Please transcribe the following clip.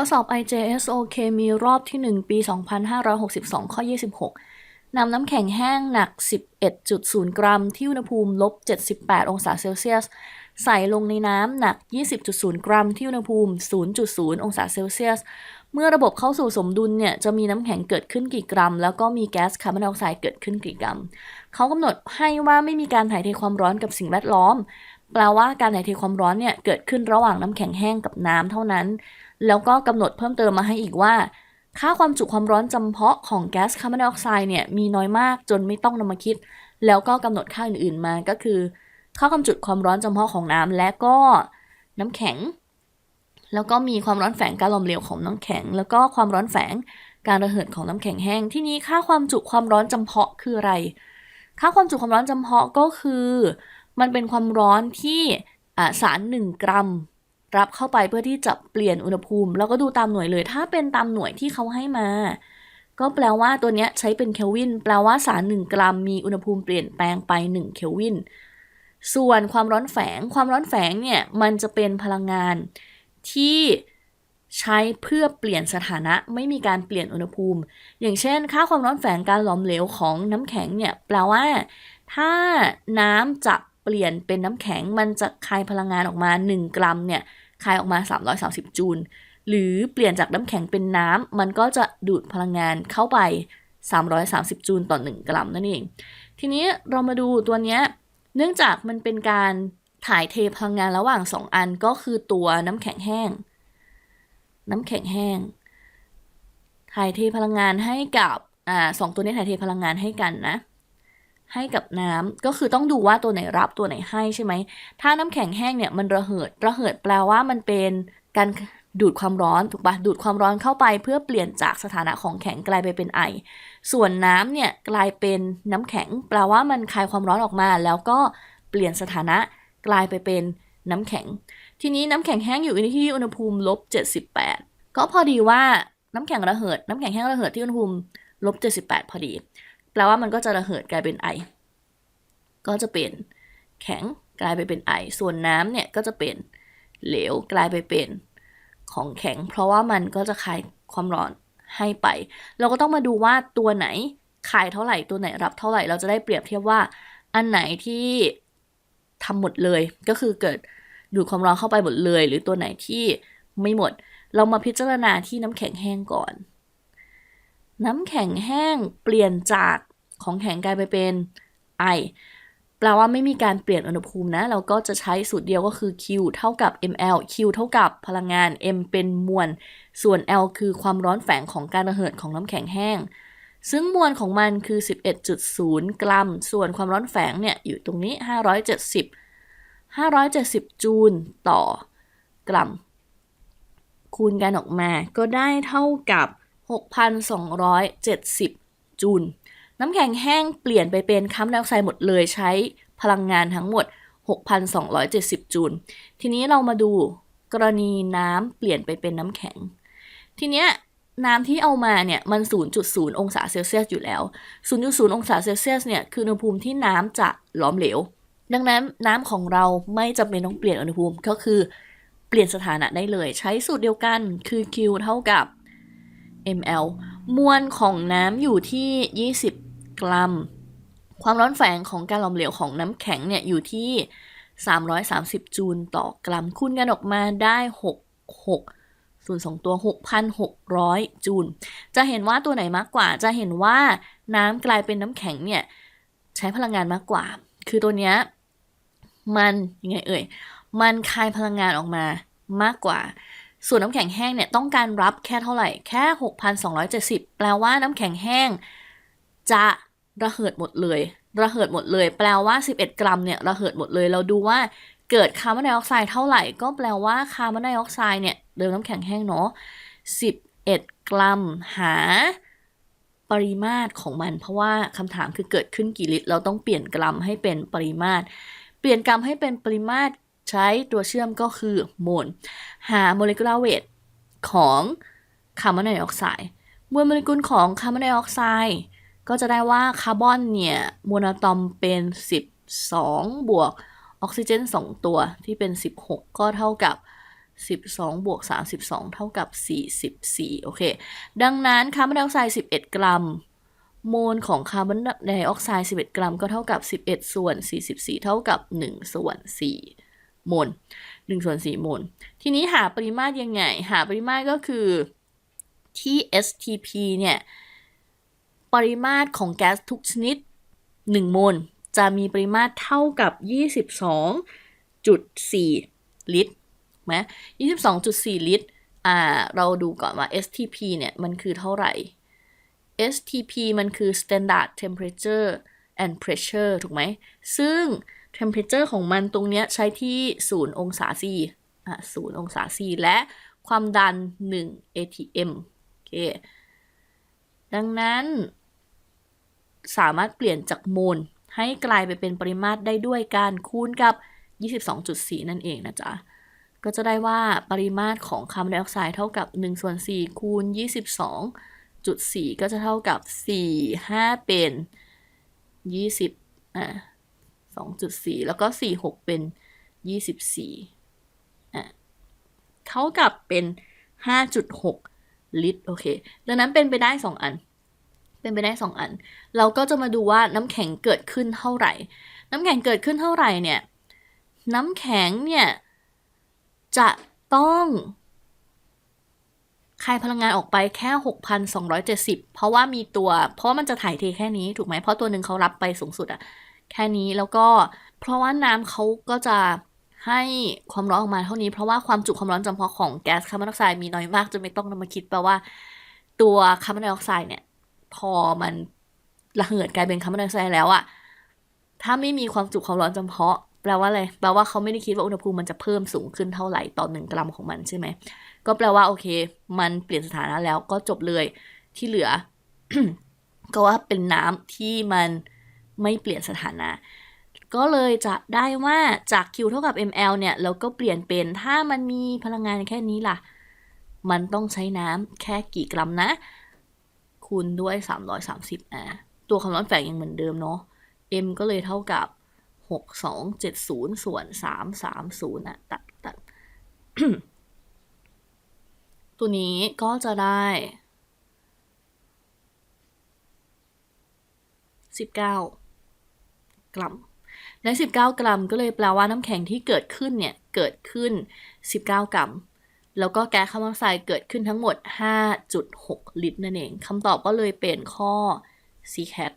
ข้อสอบ IJSOK มีรอบที่ 1 ปี 2562 ข้อ 26 นำน้ำแข็งแห้งหนัก 11.0 กรัม ที่อุณหภูมิลบ 78 องศาเซลเซียส ใส่ลงในน้ำหนัก 20.0 กรัม ที่อุณหภูมิ 0.0 องศาเซลเซียส เมื่อระบบเข้าสู่สมดุลเนี่ย จะมีน้ำแข็งเกิดขึ้นกี่กรัม แล้วก็มีแก๊สคาร์บอนไดออกไซด์เกิดขึ้นกี่กรัม เขากำหนดให้ว่าไม่มีการถ่ายเทความร้อนกับสิ่งแวดล้อม แปลว่าการถ่ายเทความร้อนเนี่ยเกิดขึ้นระหว่างน้ำแข็งแห้งกับน้ำเท่านั้น แล้วก็กำหนดเพิ่มเติมมาให้อีกว่า ค่าความจุความร้อนจำเพาะของแก๊สคาร์บอนไดออกไซด์เนี่ยมีน้อยมากจนไม่ต้องนำมาคิด แล้วก็กำหนดค่าอื่นๆมาก็คือ ค่าความจุความร้อนจำเพาะของน้ำและก็น้ำแข็ง แล้วก็มีความร้อนแฝงการหลอมเหลวของน้ำแข็ง แล้วก็ความร้อนแฝงการระเหิดของน้ำแข็งแห้ง ที่นี้ค่าความจุความร้อนจำเพาะคืออะไร ค่าความจุความร้อนจำเพาะก็คือ มันเป็นความร้อนที่สาร 1 กรัม รับเข้าไปเพื่อที่จะเปลี่ยนอุณหภูมิ แล้วก็ดูตามหน่วยเลย ถ้าเป็นตามหน่วยที่เขาให้มา ก็แปลว่าตัวเนี้ยใช้เป็นเคลวิน แปลว่าสาร 1 กรัม มีอุณหภูมิเปลี่ยนแปลงไป1เคลวิน ส่วนความร้อนแฝง ความร้อนแฝงเนี่ย มันจะเป็นพลังงานที่ใช้เพื่อเปลี่ยนสถานะไม่มีการเปลี่ยนอุณหภูมิ อย่างเช่น ค่าความร้อนแฝงการหลอมเหลวของน้ำแข็งเนี่ย แปลว่า ถ้าน้ำจะเปลี่ยนเป็นน้ำแข็งมันจะคายพลังงานออกมา 1 กรัมเนี่ยคายออกมา 330 จูล หรือเปลี่ยนจากน้ำแข็งเป็นน้ำมันก็จะดูดพลังงานเข้าไป 330 จูลต่อ 1 กรัมนั่นเอง ทีนี้เรามาดูตัวเนี้ยเนื่องจากมันเป็นการถ่ายเทพลังงานระหว่าง 2 อันก็คือตัวน้ำแข็งแห้ง น้ำแข็งแห้ง ถ่ายเทพลังงานให้กับอ่าสองตัวนี้ถ่ายเทพลังงานให้กันนะ ให้กับน้ำก็คือต้องดูว่าตัวไหนรับตัวไหนให้ใช่ไหม ถ้าน้ำแข็งแห้งเนี่ยมันระเหิด ระเหิดแปลว่ามันเป็นการดูดความร้อนถูกปะดูดความร้อนเข้าไปเพื่อเปลี่ยนจากสถานะของแข็งกลายไปเป็นไอ ส่วนน้ำเนี่ยกลายเป็นน้ำแข็ง แปลว่ามันคายความร้อนออกมา แล้วก็เปลี่ยนสถานะกลายไปเป็นน้ำแข็ง ทีนี้น้ำแข็งแห้งอยู่ในที่อุณหภูมิลบ78ก็พอดีว่าน้ำแข็งระเหิด น้ำแข็งแห้งระเหิดที่อุณหภูมิลบ78พอดี แปลว่ามันก็จะระเหิดกลายเป็นไอ ก็จะเป็นแข็งกลายไปเป็นไอ ส่วนน้ำเนี่ยก็จะเป็นเหลวกลายไปเป็นของแข็ง เพราะว่ามันก็จะคายความร้อนให้ไป เราก็ต้องมาดูว่าตัวไหนคายเท่าไหร่ตัวไหนรับเท่าไหร่เราจะได้เปรียบเทียบว่าอันไหนที่ทำหมดเลยก็คือเกิดดูดความร้อนเข้าไปหมดเลย หรือตัวไหนที่ไม่หมด เรามาพิจารณาที่น้ำแข็งแห้งก่อน น้ำแข็งแห้งเปลี่ยนจากของแข็งกลายไปเป็นไอแปลว่าไม่มีการเปลี่ยนอุณหภูมินะ เราก็จะใช้สูตรเดียวก็คือ Q เท่ากับ ml Q เท่ากับพลังงาน m เป็นมวล ส่วน L คือความร้อนแฝงของการระเหิดของน้ำแข็งแห้ง ซึ่งมวลของมันคือ 11.0 กรัม ส่วนความร้อนแฝงเนี่ยอยู่ตรงนี้ 570 570 จูลต่อกรัม คูณกันออกมาก็ได้เท่ากับ 6,270 จูล น้ำแข็งแห้งเปลี่ยนไปเป็นคาร์บอนไดออกไซด์หมดเลยใช้พลังงานทั้งหมด 6,270 จูล ทีนี้เรามาดูกรณีน้ำเปลี่ยนไปเป็นน้ำแข็ง ทีเนี้ยน้ำที่เอามาเนี่ยมัน 0.0 องศาเซลเซียสอยู่แล้ว 0.0 องศาเซลเซียสเนี่ยคืออุณหภูมิที่น้ำจะหลอมเหลว ดังนั้นน้ำของเราไม่จำเป็นต้องเปลี่ยนอุณหภูมิก็คือเปลี่ยนสถานะได้เลย ใช้สูตรเดียวกันคือ Q เท่ากับ ml มวลของน้ำอยู่ที่ 20 กรัม ความร้อนแฝงของการหลอมเหลวของน้ำแข็งเนี่ยอยู่ที่ 330 จูลต่อกรัม คูณกันออกมาได้ 6 6ส่วน2ตัว 6,600 จูล จะเห็นว่าตัวไหนมากกว่า จะเห็นว่าน้ำกลายเป็นน้ำแข็งเนี่ยใช้พลังงานมากกว่า คือตัวเนี้ยมันยังไงเอ่ย มันคายพลังงานออกมามากกว่า ส่วนน้ำแข็งแห้งเนี่ยต้องการรับแค่เท่าไหร่แค่ 6,270 แปลว่าน้ำแข็งแห้ง จะระเหิดหมดเลย ระเหิดหมดเลย แปลว่า 11 กรัมเนี่ยระเหิดหมดเลย เราดูว่าเกิดคาร์บอนไดออกไซด์เท่าไหร่ ก็แปลว่าคาร์บอนไดออกไซด์เนี่ยเดิมน้ำแข็งแห้งเนาะ11 กรัมหาปริมาตรของมัน เพราะว่าคำถามคือเกิดขึ้นกี่ลิตร เราต้องเปลี่ยนกรัมให้เป็นปริมาตร เปลี่ยนกรัมให้เป็นปริมาตร ใช้ตัวเชื่อมก็คือโมลหาโมเลกุลาร์เวทของคาร์บอนไดออกไซด์มวลโมเลกุลของคาร์บอนไดออกไซด์ก็จะได้ว่าคาร์บอนเนี่ยมวลอะตอมเป็น 12 บวกออกซิเจน 2 ตัวที่เป็น 16 ก็เท่ากับ 12 บวก 32 เท่ากับ 44 โอเค ดังนั้นคาร์บอนไดออกไซด์ 11 กรัม โมลของคาร์บอนไดออกไซด์ 11 กรัม ก็เท่ากับ 11 ส่วน 44 เท่ากับ 1 ส่วน 4 โมล1ส่วน4โมลทีนี้หาปริมาตรยังไง หาปริมาตรก็คือที่ STP เนี่ย ปริมาตรของแก๊สทุกชนิด 1 โมลจะมีปริมาตรเท่ากับ 22.4 ลิตรไหม22.4 ลิตร อ่า เราดูก่อนว่า STP เนี่ย มันคือเท่าไหร่ STP มันคือ standard temperature and pressure ถูกไหม ซึ่ง temperature ของมันตรงเนี้ยใช้ที่ 0 องศา C อะ0องศา C และความดัน 1 atm โอเค ดังนั้น สามารถเปลี่ยนจากโมลให้กลายไปเป็นปริมาตรได้ด้วยการคูณกับ 22.4 นั่นเองนะจ๊ะ ก็จะได้ว่าปริมาตรของคาร์บอนไดออกไซด์เท่ากับ1ส่วน4คูณ 22.4 ก็จะเท่ากับ 4 5 เป็น 20 อะ 2.4 แล้วก็ 4 6 เป็น 24อะเท่ากับเป็น 5.6 ลิตร โอเค ดังนั้นเป็นไปได้ 2 อัน เป็นไปได้ 2 อัน เราก็จะมาดูว่าน้ำแข็งเกิดขึ้นเท่าไหร่ น้ำแข็งเกิดขึ้นเท่าไหร่เนี่ย น้ำแข็งเนี่ย จะต้องคายพลังงานออกไปแค่ 6,270 เพราะว่ามีตัว เพราะมันจะถ่ายเทแค่นี้ถูกไหม เพราะตัวหนึ่งเขารับไปสูงสุดอะ แค่นี้แล้วก็เพราะว่าน้ำเขาก็จะให้ความร้อนออกมาเท่านี้เพราะว่าความจุความร้อนจำเพาะของแก๊สคาร์บอนไดออกไซด์มีน้อยมากจนไม่ต้องนำมาคิดแปลว่า ตัวคาร์บอนไดออกไซด์เนี่ย พอมันระเหิดกลายเป็นคาร์บอนไดออกไซด์แล้วอะถ้าไม่มีความจุความร้อนจำเพาะ แปลว่าอะไรแปลว่าเขาไม่ได้คิดว่าอุณหภูมิมันจะเพิ่มสูงขึ้นเท่าไหร่ต่อหนึ่งกรัมของมันใช่ไหมก็แปลว่าโอเค มันเปลี่ยนสถานะแล้วก็จบเลยที่เหลือ ก็ว่าเป็นน้ำที่มัน ไม่เปลี่ยนสถานะ ก็เลยจะได้ว่าจาก Q เท่ากับ ml เนี่ยเราก็เปลี่ยนเป็นถ้ามันมีพลังงานแค่นี้ล่ะ มันต้องใช้น้ำแค่กี่กรัมนะ คูณด้วย 330อะตัวความร้อนแฝงยังเหมือนเดิมเนาะ m ก็เลยเท่ากับ 6270 ส่วน 330อะตัดตัดตัวนี้ก็จะได้ 19 กรัม และ 19 กรัม ก็เลยแปลว่าน้ำแข็งที่เกิดขึ้นเนี่ย เกิดขึ้น 19 กรัม แล้วก็แก๊สคาร์บอนไดออกไซด์เกิดขึ้นทั้งหมด 5.6 ลิตรนั่นเองคำตอบก็เลยเป็นข้อ C cat